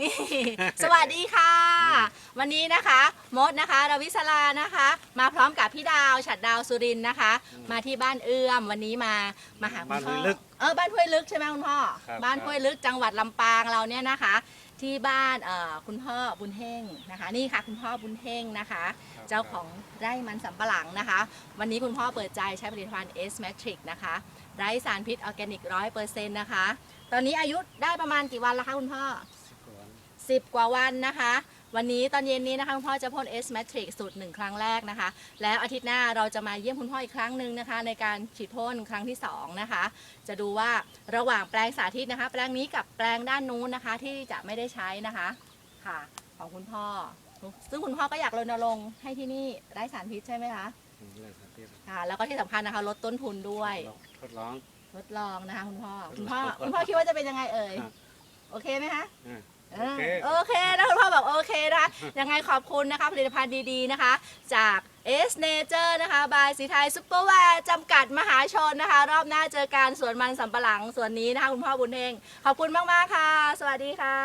นี่สวัสดีค่ะ วันนี้นะคะมดนะคะรวิศรานะคะ มาพร้อมกับพี่ดาวฉัดดาวสุรินทร์นะคะ มาที่บ้านเอื้อมวันนี้มามาหาคุณบ้านห้พ่วอยลึกเออบ้านห้วยลึกใช่ไหมคุณพ่อครับบ้านครับห้วยลึกจังหวัดลำปางเราเนี่ยนะคะ ที่บ้านเอ่อคุณพ่อบุญเฮงนะคะ นี่ค่ะคุณพ่อบุญเฮงนะคะเจ้าของไร่มันสำปะหลังนะคะ วันนี้คุณพ่อเปิดใจใช้ผลิตภัณฑ์ S Matrix นะคะไร้สารพิษออร์แกนิกร้อยเปอร์เซ็นต์นะคะ ตอนนี้อายุได้ประมาณกี่วันแล้วคะคุณพ่อ 10 กว่าวันนะคะ วันนี้ตอนเย็นนี้นะคะคุณพ่อจะพ่น S Matrix สูตรหนึ่งครั้งแรกนะคะ แล้วอาทิตย์หน้าเราจะมาเยี่ยมคุณพ่ออีกครั้งหนึ่งนะคะ ในการฉีดพ่นครั้งที่สองนะคะ จะดูว่าระหว่างแปลงสาธิตนะคะ แปลงนี้กับแปลงด้านนู้นนะคะที่จะไม่ได้ใช้นะคะค่ะของคุณพ่อ ซึ่งคุณพ่อก็อยากรณรงค์ให้ที่นี่ไร้สารพิษใช่ไหมคะเลยครับพี่ค่ะแล้วก็ที่สำคัญนะคะลดต้นทุนด้วย ทดลองทดลองนะคะคุณพ่อคุณพ่อคุณพ่อคิดว่าจะเป็นยังไงเอ่ยครับโอเคไหมคะอ่า เอโออเค โอเคนะคุณพ่อบอกโอเคนะคะยังไงขอบคุณนะคะผลิตภัณฑ์ดีๆนะคะ จาก S Nature นะคะ บายสีไทยซุปเปอร์แวร์จำกัดมหาชนนะคะ รอบหน้าเจอการสวนมันสำปะหลังสวนนี้นะคะ คุณพ่อบุญเฮงขอบคุณมาก ๆ ค่ะ สวัสดีค่ะ